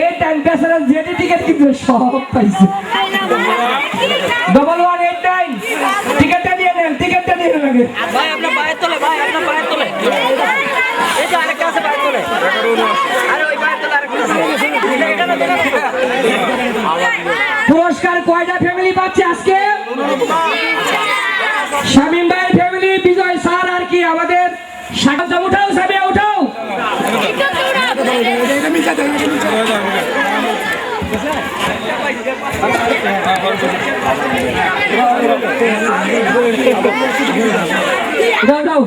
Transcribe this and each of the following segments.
এই টাইম পেছারা যেটি টিকিট কিন্তু সব পাইছে। ডবল ওয়ান এইট নাইন টিকিটটা দিয়ে নেন টিকিটটা দিয়ে নেন ভাই আপনার পায়ের তলে ভাই আপনার পায়ের তলে এই যে আরেকটা আছে পায়ের তলে আরে ওই পায়ের তলে আরেকটা আছে। এটা এটা না এটা না। পুরস্কার কয়টা ফ্যামিলি পাচ্ছে আজকে? শামিম ভাইয়ের ফ্যামিলি বিজয় স্যার আর কি আমাদের স্বাগত উঠাও সামিয়া উঠাও দাও দাও।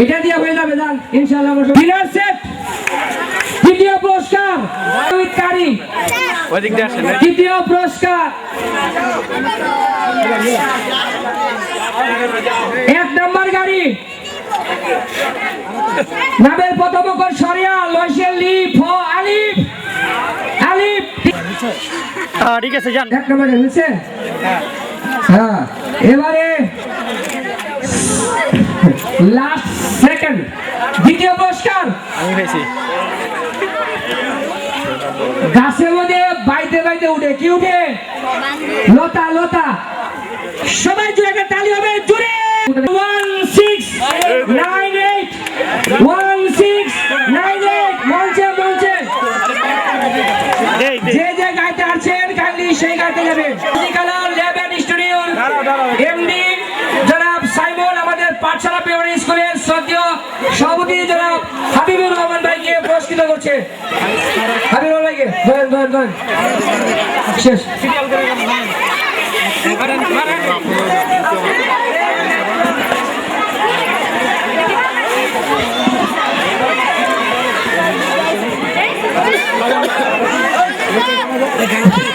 এটা দিয়ে হয়ে যাবে যান ইনশাআল্লাহ তৃতীয় পুরস্কার কারি তৃতীয় পুরস্কার এক নম্বর গাড়ি। নামের প্রথম অক্ষর সরিয়া লয়সের লিপ হ আলিফ আলিফ ঠিক আছে যান। এক নম্বরে হয়েছে হ্যাঁ এবারে লাস্ট সেকেন্ড দ্বিতীয় পুরস্কার। আমি পেয়েছি গাছের মধ্যে বাইতে বাইতে উঠে, কি উঠে? লতা লতা। সবাই জুড়ে একটা তালি হবে জুড়ে one six nine eight one six nine eight মঞ্চে মঞ্চে। যে যে গাইতে আছেন সেই গাইতে যাবেন কালার অ্যান্ড স্টুডিও এমডি জনাব সাইমন, আমাদের পাঠশালা প্রাইমারি স্কুলের শ্রদ্ধেয় সভাপতি জনাব হাবিবুর রহমান ভাইকে পুরস্কৃত করছে। ভাইকে ধরেন ধরেন ধরেন শেষ সবাইকে